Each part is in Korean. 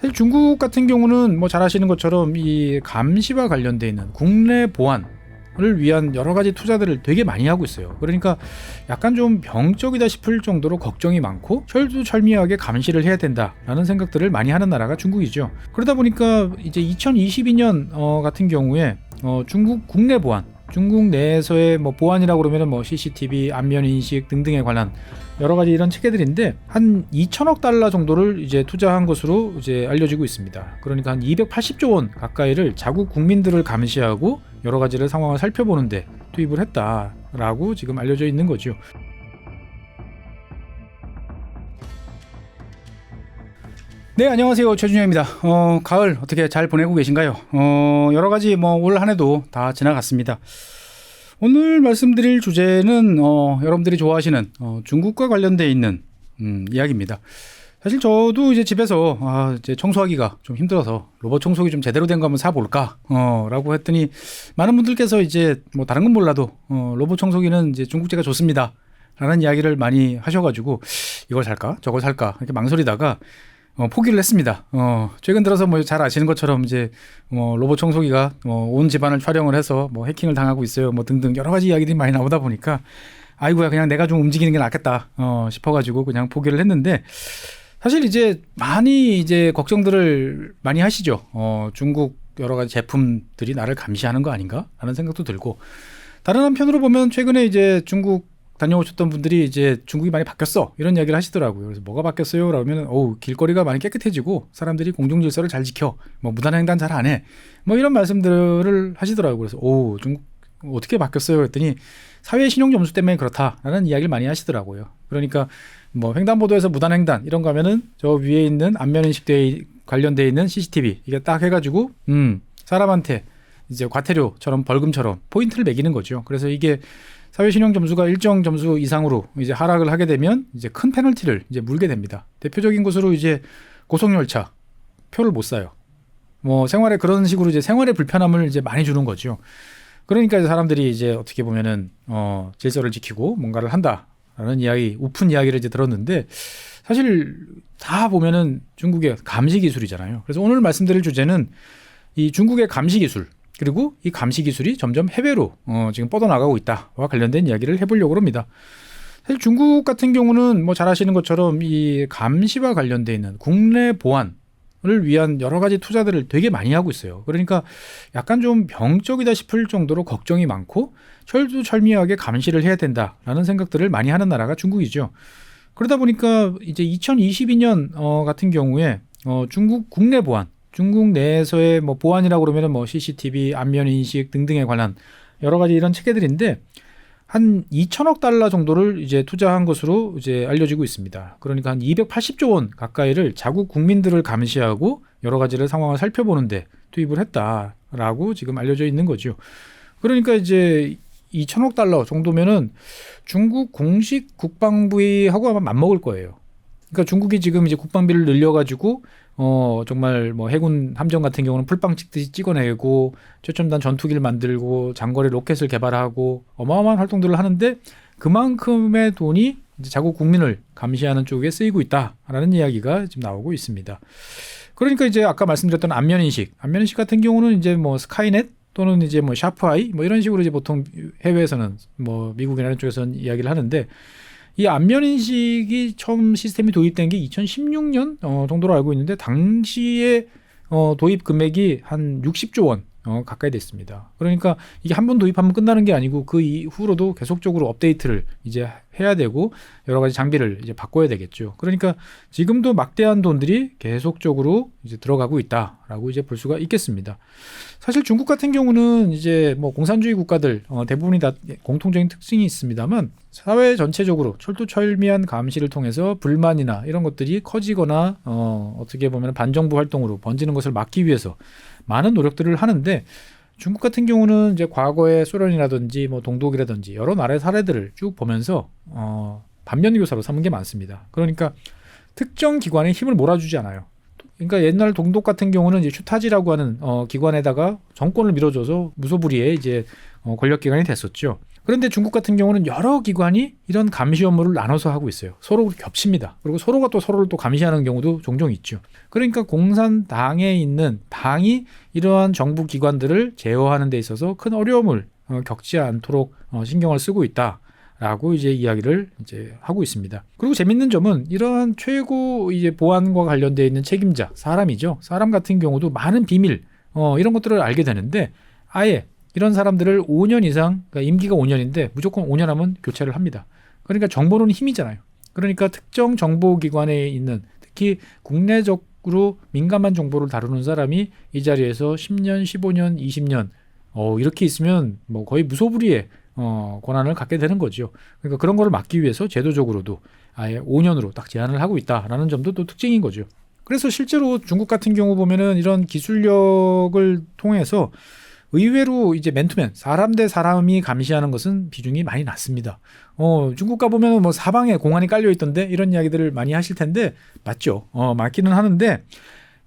사실 중국 같은 경우는 뭐 잘 아시는 것처럼 이 감시와 관련돼 있는 국내 보안 을 위한 여러 가지 투자들을 되게 많이 하고 있어요. 그러니까 약간 좀 병적이다 싶을 정도로 걱정이 많고 철두철미하게 감시를 해야 된다라는 생각들을 많이 하는 나라가 중국이죠. 그러다 보니까 이제 2022년 어, 같은 경우에 어, 중국 국내 보안 중국 내에서의 뭐 보안이라고 그러면은 뭐 CCTV, 안면 인식 등등에 관한 여러 가지 이런 체계들인데 한 2천억 달러 정도를 이제 투자한 것으로 이제 알려지고 있습니다. 그러니까 한 280조 원 가까이를 자국 국민들을 감시하고 여러 가지를 상황을 살펴보는데 투입을 했다라고 지금 알려져 있는 거죠. 네, 안녕하세요. 최준영입니다. 어, 가을 어떻게 잘 보내고 계신가요? 어, 여러 가지 뭐 올 한 해도 다 지나갔습니다. 오늘 말씀드릴 주제는 어, 여러분들이 좋아하시는 어, 중국과 관련돼 있는 음, 이야기입니다. 사실 저도 이제 집에서 아, 이제 청소하기가 좀 힘들어서 로봇 청소기 좀 제대로 된 거 한번 사볼까? 어, 라고 했더니 많은 분들께서 이제 뭐 다른 건 몰라도 어, 로봇 청소기는 이제 중국제가 좋습니다. 라는 이야기를 많이 하셔가지고 이걸 살까? 저걸 살까? 이렇게 망설이다가 어, 포기를 했습니다. 어, 최근 들어서 뭐 잘 아시는 것처럼 이제 뭐 로봇 청소기가 뭐 온 집안을 촬영을 해서 뭐 해킹을 당하고 있어요. 뭐 등등 여러 가지 이야기들이 많이 나오다 보니까 아이고야 그냥 내가 좀 움직이는 게 낫겠다 어, 싶어가지고 그냥 포기를 했는데 사실 이제 많이 이제 걱정들을 많이 하시죠. 어, 중국 여러 가지 제품들이 나를 감시하는 거 아닌가 하는 생각도 들고 다른 한편으로 보면 최근에 이제 중국 다녀오셨던 분들이 이제 중국이 많이 바뀌었어 이런 이야기를 하시더라고요. 그래서 뭐가 바뀌었어요? 그러면 어우 길거리가 많이 깨끗해지고 사람들이 공중 질서를 잘 지켜 뭐 무단 횡단 잘 안 해. 뭐 이런 말씀들을 하시더라고요. 그래서 오 중국 어떻게 바뀌었어요? 그랬더니 사회 신용 점수 때문에 그렇다라는 이야기를 많이 하시더라고요. 그러니까 뭐 횡단보도에서 무단 횡단 이런 거 하면은 저 위에 있는 안면 인식대 관련돼 있는 CCTV 이게 딱 해가지고 음 사람한테 이제 과태료처럼 벌금처럼 포인트를 매기는 거죠. 그래서 이게 사회 신용 점수가 일정 점수 이상으로 이제 하락을 하게 되면 이제 큰 페널티를 이제 물게 됩니다. 대표적인 것으로 이제 고속열차 표를 못 사요. 뭐 생활에 그런 식으로 이제 생활의 불편함을 이제 많이 주는 거죠. 그러니까 이제 사람들이 이제 어떻게 보면은 어 질서를 지키고 뭔가를 한다라는 이야기, 오픈 이야기를 이제 들었는데 사실 다 보면은 중국의 감시 기술이잖아요. 그래서 오늘 말씀드릴 주제는 이 중국의 감시 기술 그리고 이 감시 기술이 점점 해외로 어, 지금 뻗어나가고 있다와 관련된 이야기를 해보려고 합니다. 사실 중국 같은 경우는 뭐 잘 아시는 것처럼 이 감시와 관련돼 있는 국내 보안 을 위한 여러 가지 투자들을 되게 많이 하고 있어요. 그러니까 약간 좀 병적이다 싶을 정도로 걱정이 많고 철두철미하게 감시를 해야 된다라는 생각들을 많이 하는 나라가 중국이죠. 그러다 보니까 이제 2022년 어, 같은 경우에 어, 중국 국내 보안 중국 내에서의 뭐 보안이라고 그러면은 뭐 CCTV, 안면 인식 등등에 관한 여러 가지 이런 체계들인데 한 2천억 달러 정도를 이제 투자한 것으로 이제 알려지고 있습니다. 그러니까 한 280조 원 가까이를 자국 국민들을 감시하고 여러 가지를 상황을 살펴보는데 투입을 했다라고 지금 알려져 있는 거죠. 그러니까 이제 2천억 달러 정도면은 중국 공식 국방부하고 아마 맞먹을 거예요. 그러니까 중국이 지금 이제 국방비를 늘려가지고 어 정말 뭐 해군 함정 같은 경우는 풀빵 찍듯이 찍어내고 최첨단 전투기를 만들고 장거리 로켓을 개발하고 어마어마한 활동들을 하는데 그만큼의 돈이 자국 국민을 감시하는 쪽에 쓰이고 있다라는 이야기가 지금 나오고 있습니다. 그러니까 이제 아까 말씀드렸던 안면 인식, 안면 인식 같은 경우는 이제 뭐 스카이넷 또는 이제 뭐 샤프아이 뭐 이런 식으로 이제 보통 해외에서는 뭐 미국이나 이런 쪽에서는 이야기를 하는데 이 안면 인식이 처음 시스템이 도입된 게 2016년 어, 정도로 알고 있는데 당시에 어, 도입 금액이 한 60조 원 어, 가까이 됐습니다. 그러니까 이게 한 번 도입하면 끝나는 게 아니고 그 이후로도 계속적으로 업데이트를 이제 해야 되고 여러 가지 장비를 이제 바꿔야 되겠죠. 그러니까 지금도 막대한 돈들이 계속적으로 이제 들어가고 있다라고 이제 볼 수가 있겠습니다. 사실 중국 같은 경우는 이제 뭐 공산주의 국가들 어, 대부분이 다 공통적인 특징이 있습니다만 사회 전체적으로 철두철미한 감시를 통해서 불만이나 이런 것들이 커지거나 어, 어떻게 보면 반정부 활동으로 번지는 것을 막기 위해서 많은 노력들을 하는데 중국 같은 경우는 이제 과거에 소련이라든지 뭐 동독이라든지 여러 나라의 사례들을 쭉 보면서 어, 반면 교사로 삼은 게 많습니다. 그러니까 특정 기관에 힘을 몰아주지 않아요. 그러니까 옛날 동독 같은 경우는 이제 슈타지라고 하는 어, 기관에다가 정권을 밀어줘서 무소불위의 이제 어, 권력 기관이 됐었죠. 그런데 중국 같은 경우는 여러 기관이 이런 감시 업무를 나눠서 하고 있어요. 서로 겹칩니다. 그리고 서로가 또 서로를 또 감시하는 경우도 종종 있죠. 그러니까 공산당에 있는 당이 이러한 정부 기관들을 제어하는 데 있어서 큰 어려움을 어, 겪지 않도록 어, 신경을 쓰고 있다. 라고 이제 이야기를 이제 하고 있습니다. 그리고 재밌는 점은 이러한 최고 이제 보안과 관련되어 있는 책임자, 사람이죠. 사람 같은 경우도 많은 비밀, 어, 이런 것들을 알게 되는데 아예 이런 사람들을 5년 이상, 그러니까 임기가 5년인데 무조건 5년 하면 교체를 합니다. 그러니까 정보는 힘이잖아요. 그러니까 특정 정보기관에 있는 특히 국내적으로 민감한 정보를 다루는 사람이 이 자리에서 10년, 15년, 20년 어, 이렇게 있으면 뭐 거의 무소불위의 어, 권한을 갖게 되는 거죠. 그러니까 그런 거를 막기 위해서 제도적으로도 아예 5년으로 딱 제한을 하고 있다라는 점도 또 특징인 거죠. 그래서 실제로 중국 같은 경우 보면은 이런 기술력을 통해서 의외로 이제 맨투맨 사람 대 사람이 감시하는 것은 비중이 많이 낮습니다. 어, 중국 가 보면 뭐 사방에 공안이 깔려 있던데 이런 이야기들을 많이 하실 텐데 맞죠. 어, 맞기는 하는데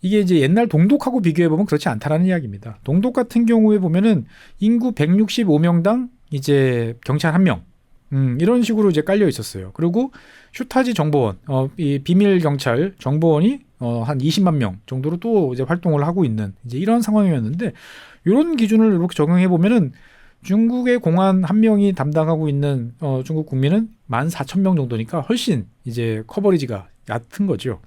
이게 이제 옛날 동독하고 비교해 보면 그렇지 않다라는 이야기입니다. 동독 같은 경우에 보면은 인구 165명당 이제 경찰 한 명. 음, 이런 식으로 이제 깔려 있었어요. 그리고 슈타지 정보원, 어, 이 비밀 경찰 정보원이 어, 한 20만 명 정도로 또 이제 활동을 하고 있는 이제 이런 상황이었는데 이런 기준을 이렇게 적용해 보면은 중국의 공안 한 명이 담당하고 있는 어, 중국 국민은 14,000명 정도니까 훨씬 이제 커버리지가 얕은 거죠.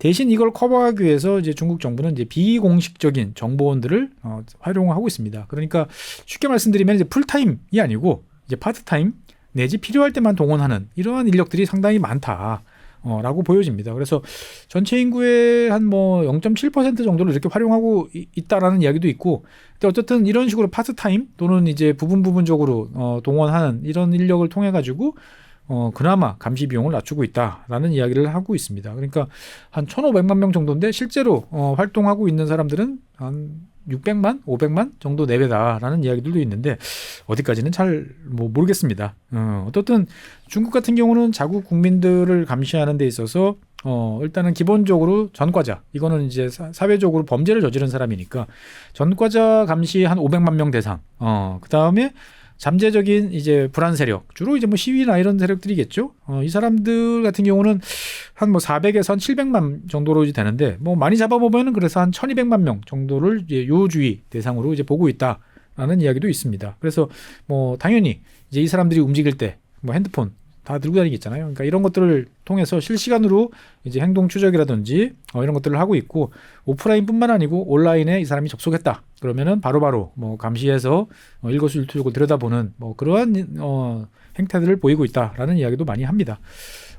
대신 이걸 커버하기 위해서 이제 중국 정부는 이제 비공식적인 정보원들을 어, 활용하고 있습니다. 그러니까 쉽게 말씀드리면 이제 풀타임이 아니고 이제 파트타임 내지 필요할 때만 동원하는 이러한 인력들이 상당히 많다. 어, 라고 보여집니다. 그래서 전체 인구의 한 뭐 0.7% 정도를 이렇게 활용하고 이, 있다라는 이야기도 있고, 근데 어쨌든 이런 식으로 파트타임 또는 이제 부분 부분적으로 어, 동원하는 이런 인력을 통해 가지고 어, 그나마 감시 비용을 낮추고 있다라는 이야기를 하고 있습니다. 그러니까 한 1,500만 명 정도인데 실제로 어, 활동하고 있는 사람들은 한 600만, 500만 정도 내외다라는 이야기들도 있는데 어디까지는 잘 뭐 모르겠습니다. 어, 어떻든 중국 같은 경우는 자국 국민들을 감시하는 데 있어서 어, 일단은 기본적으로 전과자 이거는 이제 사, 회적으로 범죄를 저지른 사람이니까 전과자 감시 한 500만 명 대상. 어, 그다음에 잠재적인 이제 불안 세력 주로 이제 뭐 시위나 이런 세력들이겠죠. 어, 이 사람들 같은 경우는 한 뭐 400에서 한 700만 정도로 이제 되는데 뭐 많이 잡아보면은 그래서 한 1200만 명 정도를 이제 요주의 대상으로 이제 보고 있다라는 이야기도 있습니다. 그래서 뭐 당연히 이제 이 사람들이 움직일 때 뭐 핸드폰 다 들고 다니겠잖아요. 그러니까 이런 것들을 통해서 실시간으로 이제 행동 추적이라든지 어, 이런 것들을 하고 있고 오프라인뿐만 아니고 온라인에 이 사람이 접속했다. 그러면은 바로 바로 뭐 감시해서 어, 일거수일투족을 들여다보는 뭐 그러한 어, 행태들을 보이고 있다라는 이야기도 많이 합니다.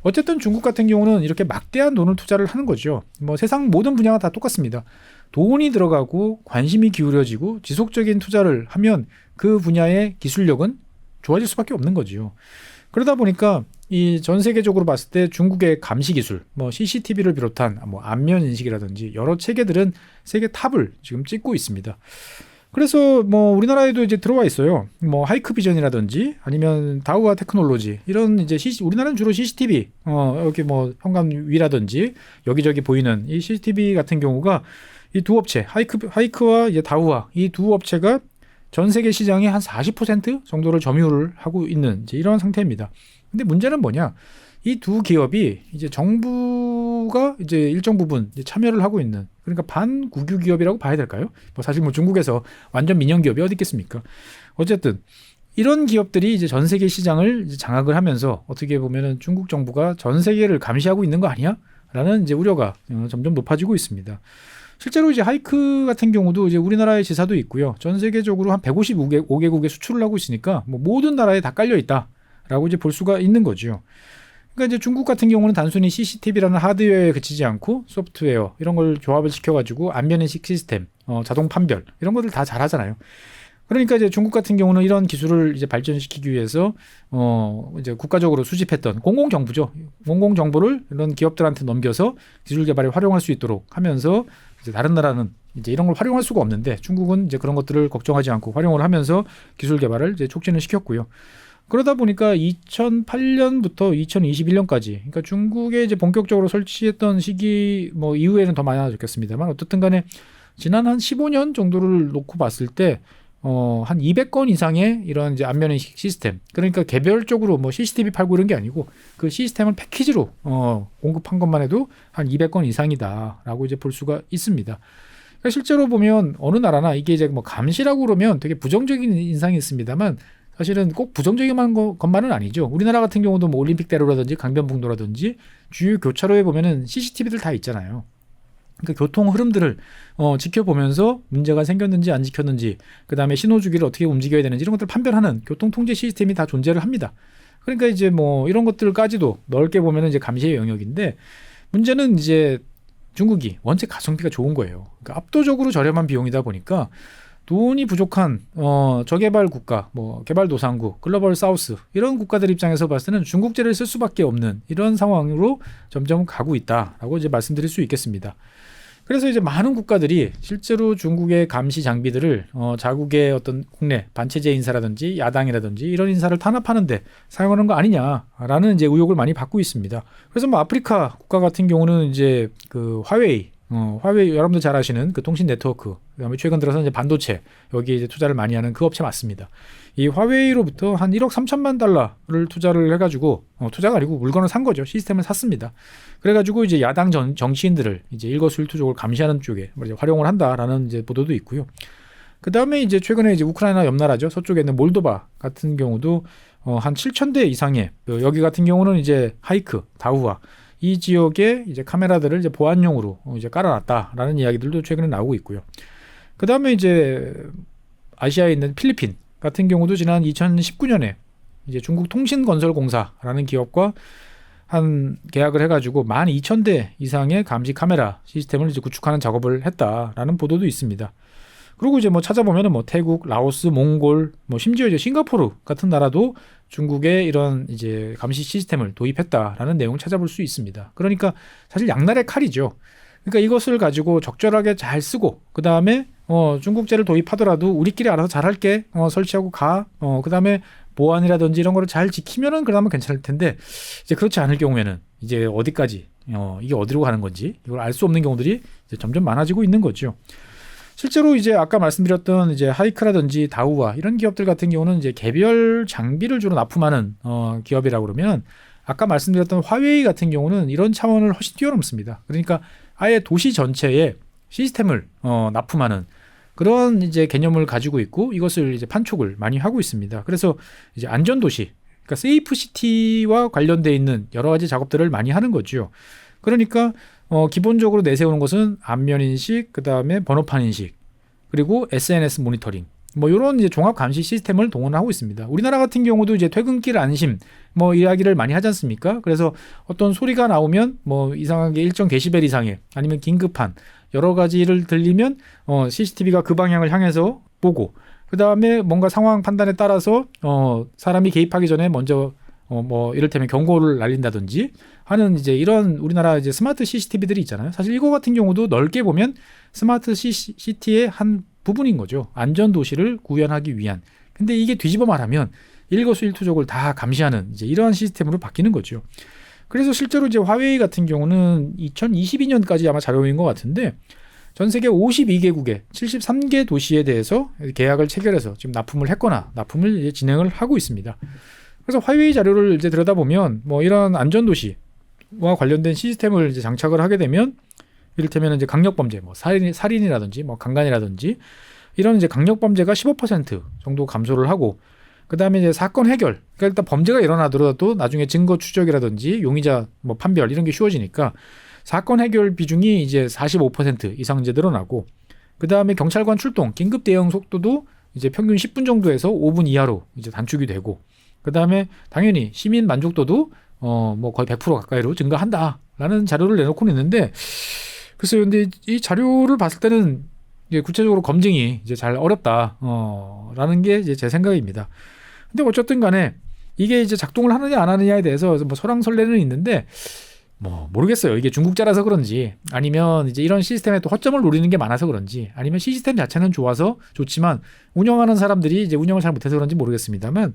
어쨌든 중국 같은 경우는 이렇게 막대한 돈을 투자를 하는 거죠. 뭐 세상 모든 분야가 다 똑같습니다. 돈이 들어가고 관심이 기울여지고 지속적인 투자를 하면 그 분야의 기술력은 좋아질 수밖에 없는 거지요. 그러다 보니까 이 전 세계적으로 봤을 때 중국의 감시 기술, 뭐 CCTV를 비롯한 뭐 안면 인식이라든지 여러 체계들은 세계 탑을 지금 찍고 있습니다. 그래서 뭐 우리나라에도 이제 들어와 있어요. 뭐 하이크 비전이라든지 아니면 다우아 테크놀로지 이런 이제 CC, 우리나라는 주로 CCTV 어 이렇게 뭐 현관 위라든지 여기저기 보이는 이 CCTV 같은 경우가 이 두 업체 하이크 하이크와 이제 다우아 이 두 업체가 전 세계 시장의 한 40% 정도를 점유를 하고 있는 이제 이런 상태입니다. 근데 문제는 뭐냐? 이 두 기업이 이제 정부가 이제 일정 부분 이제 참여를 하고 있는 그러니까 반국유 기업이라고 봐야 될까요? 뭐 사실 뭐 중국에서 완전 민영 기업이 어디 있겠습니까? 어쨌든 이런 기업들이 이제 전 세계 시장을 장악을 하면서 어떻게 보면은 중국 정부가 전 세계를 감시하고 있는 거 아니야? 라는 이제 우려가 어, 점점 높아지고 있습니다. 실제로 이제 하이크 같은 경우도 이제 우리나라의 지사도 있고요. 전 세계적으로 한 155개국에 수출을 하고 있으니까 뭐 모든 나라에 다 깔려 있다라고 이제 볼 수가 있는 거죠. 그러니까 이제 중국 같은 경우는 단순히 CCTV라는 하드웨어에 그치지 않고 소프트웨어 이런 걸 조합을 시켜가지고 안면 인식 시스템, 어, 자동 판별 이런 것들 다 잘하잖아요. 그러니까 이제 중국 같은 경우는 이런 기술을 이제 발전시키기 위해서 어 이제 국가적으로 수집했던 공공 정부죠. 공공 정보를 이런 기업들한테 넘겨서 기술 개발에 활용할 수 있도록 하면서 이제 다른 나라는 이제 이런 걸 활용할 수가 없는데 중국은 이제 그런 것들을 걱정하지 않고 활용을 하면서 기술 개발을 이제 촉진을 시켰고요. 그러다 보니까 2008년부터 2021년까지 그러니까 중국에 이제 본격적으로 설치했던 시기 뭐 이후에는 더 많아졌겠습니다만 어떻든 간에 지난 한 15년 정도를 놓고 봤을 때 어, 한 200건 이상의 이런 이제 안면 인식 시스템. 그러니까 개별적으로 뭐 CCTV 팔고 이런 게 아니고 그 시스템을 패키지로 어, 공급한 것만 해도 한 200건 이상이다라고 이제 볼 수가 있습니다. 그러니까 실제로 보면 어느 나라나 이게 이제 뭐 감시라고 그러면 되게 부정적인 인상이 있습니다만 사실은 꼭 부정적인 거- 것만은 아니죠. 우리나라 같은 경우도 뭐 올림픽대로라든지 강변북로라든지 주요 교차로에 보면은 CCTV들 다 있잖아요. 그러니까 교통 흐름들을 어, 지켜보면서 문제가 생겼는지 안 지켰는지 그 다음에 신호 주기를 어떻게 움직여야 되는지 이런 것들을 판별하는 교통 통제 시스템이 다 존재를 합니다. 그러니까 이제 뭐 이런 것들까지도 넓게 보면은 이제 감시의 영역인데 문제는 이제 중국이 원체 가성비가 좋은 거예요. 그러니까 압도적으로 저렴한 비용이다 보니까 돈이 부족한 어, 저개발 국가, 뭐 개발도상국, 글로벌 사우스 이런 국가들 입장에서 봤을 때는 중국제를 쓸 수밖에 없는 이런 상황으로 점점 가고 있다라고 이제 말씀드릴 수 있겠습니다. 그래서 이제 많은 국가들이 실제로 중국의 감시 장비들을 어, 자국의 어떤 국내 반체제 인사라든지 야당이라든지 이런 인사를 탄압하는데 사용하는 거 아니냐라는 이제 의혹을 많이 받고 있습니다. 그래서 뭐 아프리카 국가 같은 경우는 이제 그 화웨이 어, 화웨이 여러분들 잘 아시는 그 통신 네트워크 그다음에 최근 들어서 이제 반도체 여기에 이제 투자를 많이 하는 그 업체 맞습니다. 이 화웨이로부터 한 1억 3천만 달러를 투자를 해가지고 어, 투자가 아니고 물건을 산 거죠. 시스템을 샀습니다. 그래가지고 이제 야당 정, 정치인들을 이제 일거수일투족을 감시하는 쪽에 뭐 활용을 한다라는 이제 보도도 있고요. 그 다음에 이제 최근에 이제 우크라이나 옆 나라죠. 서쪽에 있는 몰도바 같은 경우도 어, 한 7천 대 이상의 그 여기 같은 경우는 이제 하이크, 다우아 이 지역에 이제 카메라들을 이제 보안용으로 어, 이제 깔아놨다라는 이야기들도 최근에 나오고 있고요. 그 다음에 이제 아시아에 있는 필리핀 같은 경우도 지난 2019년에 이제 중국 통신건설공사라는 기업과 한 계약을 해가지고 12,000대 이상의 감시 카메라 시스템을 이제 구축하는 작업을 했다라는 보도도 있습니다. 그리고 이제 뭐 찾아보면은 뭐 태국, 라오스, 몽골, 뭐 심지어 이제 싱가포르 같은 나라도 중국의 이런 이제 감시 시스템을 도입했다라는 내용을 찾아볼 수 있습니다. 그러니까 사실 양날의 칼이죠. 그러니까 이것을 가지고 적절하게 잘 쓰고 그 다음에 어, 중국제를 도입하더라도 우리끼리 알아서 잘할게 어, 설치하고 가. 어, 그 다음에 보안이라든지 이런 거를 잘 지키면은 그나마 괜찮을 텐데 이제 그렇지 않을 경우에는 이제 어디까지 어, 이게 어디로 가는 건지 이걸 알 수 없는 경우들이 점점 많아지고 있는 거죠. 실제로 이제 아까 말씀드렸던 이제 하이크라든지 다우와 이런 기업들 같은 경우는 이제 개별 장비를 주로 납품하는 어, 기업이라고 그러면 아까 말씀드렸던 화웨이 같은 경우는 이런 차원을 훨씬 뛰어넘습니다. 그러니까 아예 도시 전체에 시스템을 어, 납품하는 그런 이제 개념을 가지고 있고 이것을 이제 판촉을 많이 하고 있습니다. 그래서 이제 안전 도시, 그러니까 세이프 시티와 관련돼 있는 여러 가지 작업들을 많이 하는 거죠. 그러니까 어, 기본적으로 내세우는 것은 안면 인식, 그 다음에 번호판 인식, 그리고 SNS 모니터링. 뭐 이런 이제 종합 감시 시스템을 동원하고 있습니다. 우리나라 같은 경우도 이제 퇴근길 안심 뭐 이야기를 많이 하지 않습니까? 그래서 어떤 소리가 나오면 뭐 이상하게 일정 데시벨 이상의 아니면 긴급한 여러 가지를 들리면 어 CCTV가 그 방향을 향해서 보고 그 다음에 뭔가 상황 판단에 따라서 어 사람이 개입하기 전에 먼저 어 뭐 이를테면 경고를 날린다든지 하는 이제 이런 우리나라 이제 스마트 CCTV들이 있잖아요. 사실 이거 같은 경우도 넓게 보면 스마트 시티의 한 부분인 거죠. 안전 도시를 구현하기 위한. 근데 이게 뒤집어 말하면 일거수일투족을 다 감시하는 이제 이러한 시스템으로 바뀌는 거죠. 그래서 실제로 이제 화웨이 같은 경우는 2022년까지 아마 자료인 것 같은데 전 세계 52개국의 73개 도시에 대해서 계약을 체결해서 지금 납품을 했거나 납품을 이제 진행을 하고 있습니다. 그래서 화웨이 자료를 이제 들여다보면 뭐 이런 안전 도시와 관련된 시스템을 이제 장착을 하게 되면 이를테면 이제 강력 범죄, 뭐 살인, 살인이라든지 뭐 강간이라든지 이런 이제 강력 범죄가 15% 정도 감소를 하고 그 다음에 이제 사건 해결. 그러니까 일단 범죄가 일어나더라도 나중에 증거 추적이라든지 용의자 뭐 판별 이런 게 쉬워지니까 사건 해결 비중이 이제 45% 이상 이제 늘어나고 그 다음에 경찰관 출동 긴급 대응 속도도 이제 평균 10분 정도에서 5분 이하로 이제 단축이 되고 그 다음에 당연히 시민 만족도도 어 뭐 거의 100% 가까이로 증가한다라는 자료를 내놓고는 있는데 글쎄요, 근데 이 자료를 봤을 때는 구체적으로 검증이 이제 잘 어렵다, 어, 라는 게 이제 제 생각입니다. 근데 어쨌든 간에 이게 이제 작동을 하느냐 안 하느냐에 대해서 뭐 설왕설래는 있는데 뭐 모르겠어요. 이게 중국자라서 그런지 아니면 이제 이런 시스템에 또 허점을 노리는 게 많아서 그런지 아니면 시스템 자체는 좋아서 좋지만 운영하는 사람들이 이제 운영을 잘 못해서 그런지 모르겠습니다만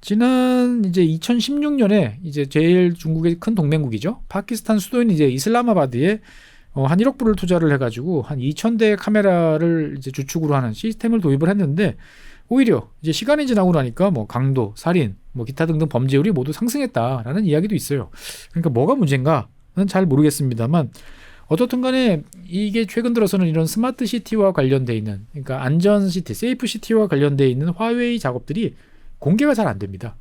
지난 이제 2016년에 이제 제일 중국의 큰 동맹국이죠. 파키스탄 수도인 이제 이슬라마바드에 어, 한 1억 불을 투자를 해가지고 한 2,000대 카메라를 이제 주축으로 하는 시스템을 도입을 했는데 오히려 이제 시간이 지나고 나니까 뭐 강도, 살인, 뭐 기타 등등 범죄율이 모두 상승했다라는 이야기도 있어요. 그러니까 뭐가 문제인가는 잘 모르겠습니다만 어떻든 간에 이게 최근 들어서는 이런 스마트 시티와 관련돼 있는 그러니까 안전 시티, 세이프 시티와 관련돼 있는 화웨이 작업들이 공개가 잘 안 됩니다.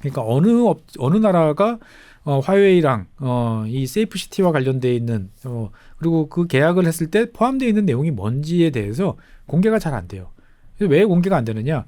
그러니까 어느 업, 어느 나라가 어, 화웨이랑 어, 이 세이프 시티와 관련돼 있는 어, 그리고 그 계약을 했을 때 포함되어 있는 내용이 뭔지에 대해서 공개가 잘 안 돼요. 왜 공개가 안 되느냐?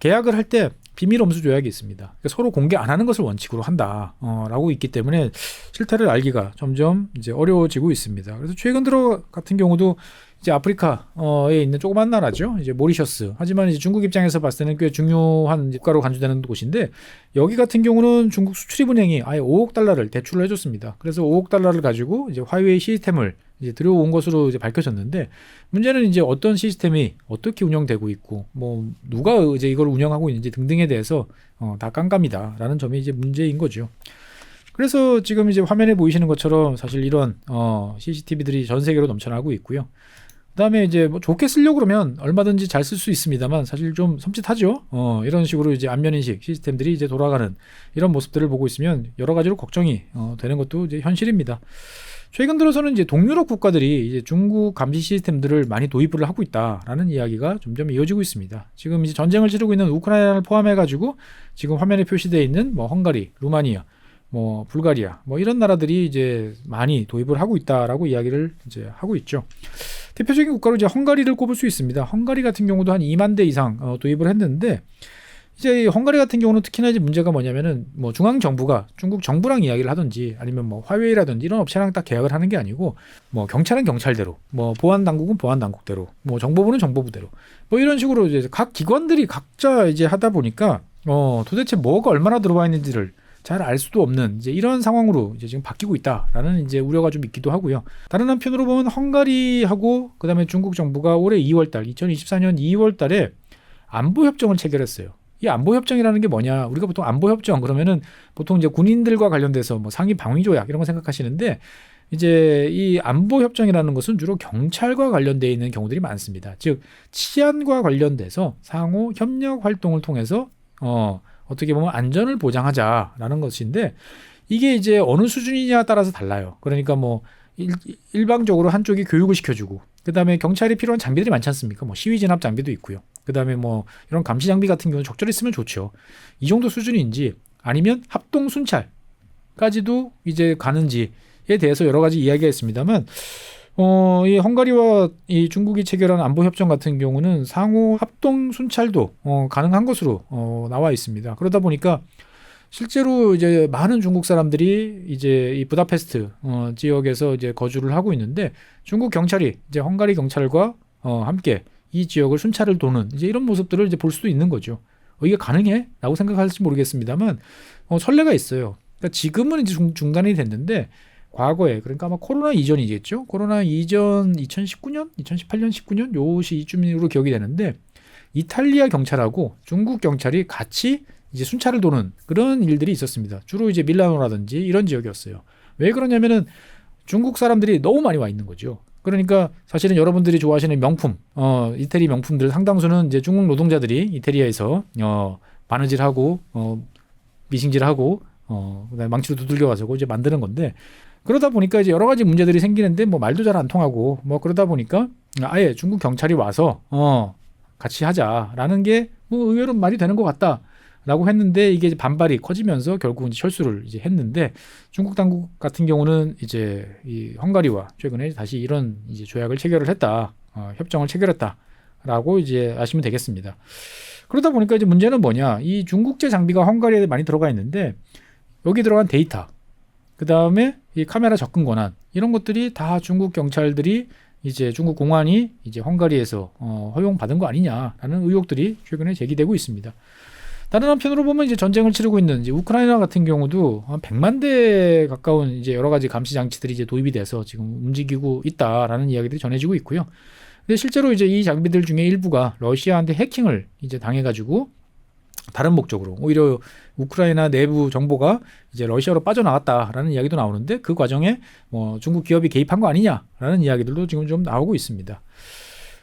계약을 할 때 비밀 엄수 조약이 있습니다. 그러니까 서로 공개 안 하는 것을 원칙으로 한다라고 있기 때문에 실태를 알기가 점점 이제 어려워지고 있습니다. 그래서 최근 들어 같은 경우도 이제 아프리카에 있는 조그만 나라죠. 이제 모리셔스. 하지만 이제 중국 입장에서 봤을 때는 꽤 중요한 국가로 간주되는 곳인데 여기 같은 경우는 중국 수출입은행이 아예 5억 달러를 대출을 해줬습니다. 그래서 5억 달러를 가지고 이제 화웨이 시스템을 이제 들여온 것으로 이제 밝혀졌는데 문제는 이제 어떤 시스템이 어떻게 운영되고 있고 뭐 누가 이제 이걸 운영하고 있는지 등등에 대해서 어, 다 깜깜이다라는 점이 이제 문제인 거죠. 그래서 지금 이제 화면에 보이시는 것처럼 사실 이런 어, CCTV들이 전 세계로 넘쳐나고 있고요. 그다음에 이제 뭐 좋게 쓰려고 그러면 얼마든지 잘 쓸 수 있습니다만 사실 좀 섬찟하죠. 어, 이런 식으로 이제 안면 인식 시스템들이 이제 돌아가는 이런 모습들을 보고 있으면 여러 가지로 걱정이 어, 되는 것도 이제 현실입니다. 최근 들어서는 이제 동유럽 국가들이 이제 중국 감시 시스템들을 많이 도입을 하고 있다라는 이야기가 점점 이어지고 있습니다. 지금 이제 전쟁을 치르고 있는 우크라이나를 포함해 가지고 지금 화면에 표시되어 있는 뭐 헝가리, 루마니아, 뭐 불가리아, 뭐 이런 나라들이 이제 많이 도입을 하고 있다라고 이야기를 이제 하고 있죠. 대표적인 국가로 이제 헝가리를 꼽을 수 있습니다. 헝가리 같은 경우도 한 2만 대 이상 어, 도입을 했는데 이제 이 헝가리 같은 경우는 특히나 이제 문제가 뭐냐면은 뭐 중앙 정부가 중국 정부랑 이야기를 하든지 아니면 뭐 화웨이라든지 이런 업체랑 딱 계약을 하는 게 아니고 뭐 경찰은 경찰대로 뭐 보안 당국은 보안 당국대로 뭐 정보부는 정보부대로 뭐 이런 식으로 이제 각 기관들이 각자 이제 하다 보니까 어 도대체 뭐가 얼마나 들어와 있는지를 잘 알 수도 없는 이제 이런 상황으로 이제 지금 바뀌고 있다라는 이제 우려가 좀 있기도 하고요. 다른 한편으로 보면 헝가리하고 그다음에 중국 정부가 올해 2월 달 2024년 2월 달에 안보 협정을 체결했어요. 이 안보 협정이라는 게 뭐냐? 우리가 보통 안보 협정 그러면은 보통 이제 군인들과 관련돼서 뭐 상위 방위 조약 이런 거 생각하시는데 이제 이 안보 협정이라는 것은 주로 경찰과 관련돼 있는 경우들이 많습니다. 즉 치안과 관련돼서 상호 협력 활동을 통해서 어 어떻게 보면 안전을 보장하자라는 것인데 이게 이제 어느 수준이냐에 따라서 달라요. 그러니까 뭐 일, 일방적으로 한쪽이 교육을 시켜주고 그다음에 경찰이 필요한 장비들이 많지 않습니까? 뭐 시위 진압 장비도 있고요. 그다음에 뭐 이런 감시 장비 같은 경우는 적절히 쓰면 좋죠. 이 정도 수준인지 아니면 합동 순찰까지도 이제 가는지에 대해서 여러 가지 이야기가 있습니다만 어, 이 헝가리와 이 중국이 체결한 안보 협정 같은 경우는 상호 합동 순찰도 어, 가능한 것으로 어, 나와 있습니다. 그러다 보니까 실제로 이제 많은 중국 사람들이 이제 이 부다페스트 어, 지역에서 이제 거주를 하고 있는데 중국 경찰이 이제 헝가리 경찰과 어, 함께 이 지역을 순찰을 도는 이제 이런 모습들을 이제 볼 수도 있는 거죠. 어, 이게 가능해? 라고 생각할지 모르겠습니다만 어, 선례가 있어요. 그러니까 지금은 이제 중, 중단이 됐는데 과거에 그러니까 아마 코로나 이전이겠죠. 코로나 이전 2019년, 2018년, 19년 요 시쯤으로 기억이 되는데 이탈리아 경찰하고 중국 경찰이 같이 이제 순찰을 도는 그런 일들이 있었습니다. 주로 이제 밀라노라든지 이런 지역이었어요. 왜 그러냐면은 중국 사람들이 너무 많이 와 있는 거죠. 그러니까 사실은 여러분들이 좋아하시는 명품, 어, 이태리 명품들 상당수는 이제 중국 노동자들이 이태리에서 어, 바느질하고 어, 미싱질하고 어, 그다음에 망치로 두들겨 가지고 이제 만드는 건데 그러다 보니까 이제 여러 가지 문제들이 생기는데 뭐 말도 잘 안 통하고 뭐 그러다 보니까 아예 중국 경찰이 와서 어, 같이 하자라는 게 뭐 의외로 말이 되는 것 같다. 라고 했는데 이게 반발이 커지면서 결국 이제 철수를 이제 했는데 중국 당국 같은 경우는 이제 이 헝가리와 최근에 다시 이런 이제 조약을 체결을 했다, 어, 협정을 체결했다라고 이제 아시면 되겠습니다. 그러다 보니까 이제 문제는 뭐냐? 이 중국제 장비가 헝가리에 많이 들어가 있는데 여기 들어간 데이터, 그 다음에 이 카메라 접근 권한 이런 것들이 다 중국 경찰들이 이제 중국 공안이 이제 헝가리에서 어, 허용 받은 거 아니냐라는 의혹들이 최근에 제기되고 있습니다. 다른 한편으로 보면 이제 전쟁을 치르고 있는 이제 우크라이나 같은 경우도 한 100만 대 가까운 이제 여러 가지 감시 장치들이 이제 도입이 돼서 지금 움직이고 있다라는 이야기들이 전해지고 있고요. 근데 실제로 이제 이 장비들 중에 일부가 러시아한테 해킹을 이제 당해가지고 다른 목적으로 오히려 우크라이나 내부 정보가 이제 러시아로 빠져나갔다라는 이야기도 나오는데 그 과정에 뭐 중국 기업이 개입한 거 아니냐라는 이야기들도 지금 좀 나오고 있습니다.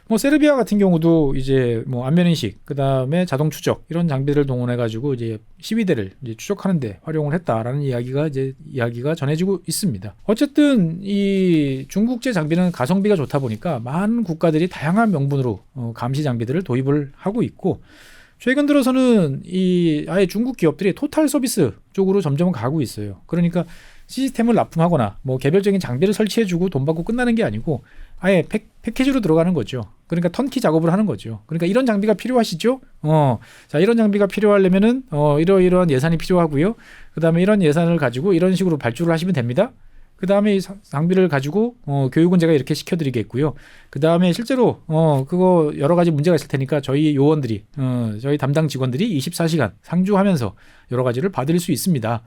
뭐 세르비아 같은 경우도 이제 뭐 안면 인식 그다음에 자동 추적 이런 장비를 동원해 가지고 이제 시위대를 이제 추적하는데 활용을 했다라는 이야기가 이제 이야기가 전해지고 있습니다. 어쨌든 이 중국제 장비는 가성비가 좋다 보니까 많은 국가들이 다양한 명분으로 어, 감시 장비들을 도입을 하고 있고 최근 들어서는 이 아예 중국 기업들이 토탈 서비스 쪽으로 점점 가고 있어요. 그러니까 시스템을 납품하거나 뭐 개별적인 장비를 설치해주고 돈 받고 끝나는 게 아니고 아예 팩, 패키지로 들어가는 거죠. 그러니까 턴키 작업을 하는 거죠. 그러니까 이런 장비가 필요하시죠? 어, 자 이런 장비가 필요하려면은 어 이러이러한 예산이 필요하고요. 그다음에 이런 예산을 가지고 이런 식으로 발주를 하시면 됩니다. 그 다음에 장비를 가지고 어, 교육은 제가 이렇게 시켜드리겠고요. 그 다음에 실제로 어, 그거 여러 가지 문제가 있을 테니까 저희 요원들이 어, 저희 담당 직원들이 24시간 상주하면서 여러 가지를 받을 수 있습니다.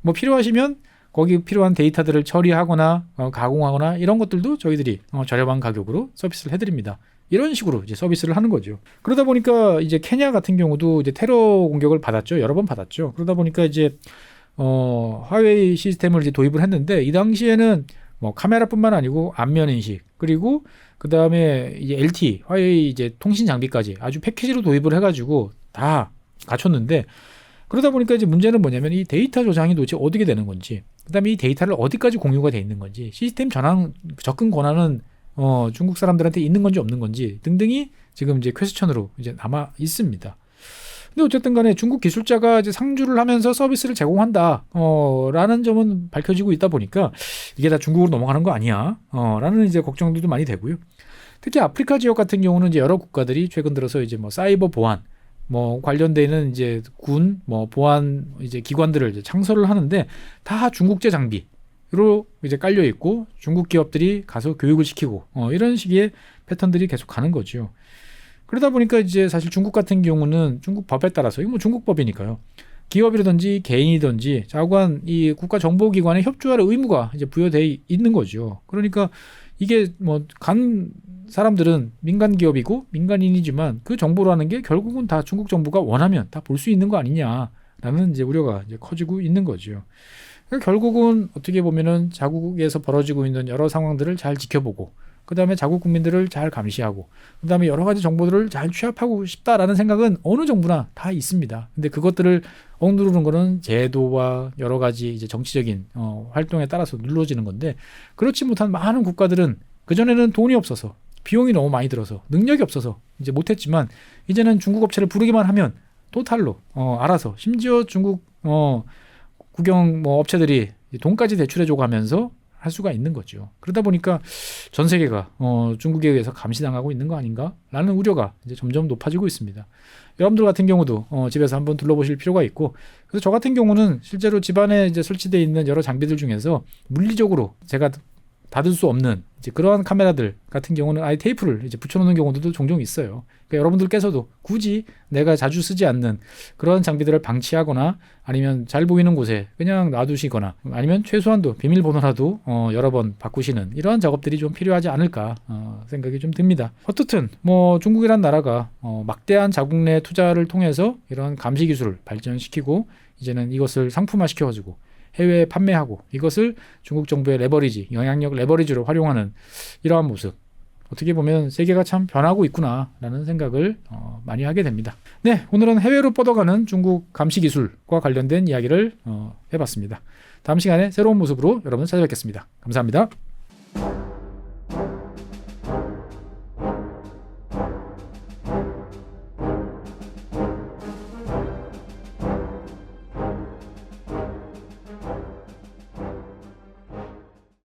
뭐 필요하시면 거기 필요한 데이터들을 처리하거나 어, 가공하거나 이런 것들도 저희들이 어, 저렴한 가격으로 서비스를 해드립니다. 이런 식으로 이제 서비스를 하는 거죠. 그러다 보니까 이제 케냐 같은 경우도 이제 테러 공격을 받았죠. 여러 번 받았죠. 그러다 보니까 이제 어, 화웨이 시스템을 이제 도입을 했는데 이 당시에는 뭐 카메라뿐만 아니고 안면 인식 그리고 그 다음에 이제 LTE 화웨이 이제 통신 장비까지 아주 패키지로 도입을 해가지고 다 갖췄는데 그러다 보니까 이제 문제는 뭐냐면 이 데이터 저장이 도대체 어떻게 되는 건지 그다음에 이 데이터를 어디까지 공유가 돼 있는 건지 시스템 전환 접근 권한은 어, 중국 사람들한테 있는 건지 없는 건지 등등이 지금 이제 퀘스천으로 이제 남아 있습니다. 근데 어쨌든 간에 중국 기술자가 이제 상주를 하면서 서비스를 제공한다. 어, 라는 점은 밝혀지고 있다 보니까 이게 다 중국으로 넘어가는 거 아니야. 어, 라는 이제 걱정들도 많이 되고요. 특히 아프리카 지역 같은 경우는 이제 여러 국가들이 최근 들어서 이제 뭐 사이버 보안 뭐 관련되는 이제 군, 뭐 보안 이제 기관들을 이제 창설을 하는데 다 중국제 장비 로 이제 깔려 있고 중국 기업들이 가서 교육을 시키고 어, 이런 식의 패턴들이 계속 가는 거죠. 그러다 보니까 이제 사실 중국 같은 경우는 중국 법에 따라서 이거 뭐 중국 법이니까요. 기업이라든지 개인이든지 자관 이 국가 정보기관에 협조할 의무가 이제 부여돼 있는 거죠. 그러니까 이게 뭐 간 사람들은 민간 기업이고 민간인이지만 그 정보라는 게 결국은 다 중국 정부가 원하면 다 볼 수 있는 거 아니냐라는 이제 우려가 이제 커지고 있는 거죠. 그러니까 결국은 어떻게 보면은 자국에서 벌어지고 있는 여러 상황들을 잘 지켜보고 그 다음에 자국 국민들을 잘 감시하고 그 다음에 여러 가지 정보들을 잘 취합하고 싶다라는 생각은 어느 정부나 다 있습니다. 근데 그것들을 억누르는 거는 제도와 여러 가지 이제 정치적인 어, 활동에 따라서 눌러지는 건데 그렇지 못한 많은 국가들은 그 전에는 돈이 없어서 비용이 너무 많이 들어서 능력이 없어서 이제 못했지만 이제는 중국 업체를 부르기만 하면 토탈로 어, 알아서 심지어 중국 어, 국영 뭐 업체들이 돈까지 대출해주고 하면서 할 수가 있는 거죠. 그러다 보니까 전 세계가 어, 중국에 의해서 감시당하고 있는 거 아닌가라는 우려가 이제 점점 높아지고 있습니다. 여러분들 같은 경우도 어, 집에서 한번 둘러보실 필요가 있고 그래서 저 같은 경우는 실제로 집안에 이제 설치되어 있는 여러 장비들 중에서 물리적으로 제가 닫을 수 없는 이제 그러한 카메라들 같은 경우는 아예 테이프를 이제 붙여놓는 경우들도 종종 있어요. 그러니까 여러분들께서도 굳이 내가 자주 쓰지 않는 그런 장비들을 방치하거나 아니면 잘 보이는 곳에 그냥 놔두시거나 아니면 최소한도 비밀번호라도 어, 여러 번 바꾸시는 이러한 작업들이 좀 필요하지 않을까 어, 생각이 좀 듭니다. 어떻든 뭐 중국이란 나라가 어, 막대한 자국 내 투자를 통해서 이런 감시 기술을 발전시키고 이제는 이것을 상품화 시켜가지고 해외에 판매하고 이것을 중국 정부의 레버리지, 영향력 레버리지로 활용하는 이러한 모습. 어떻게 보면 세계가 참 변하고 있구나라는 생각을 어, 많이 하게 됩니다. 네, 오늘은 해외로 뻗어가는 중국 감시 기술과 관련된 이야기를 어, 해봤습니다. 다음 시간에 새로운 모습으로 여러분 찾아뵙겠습니다. 감사합니다.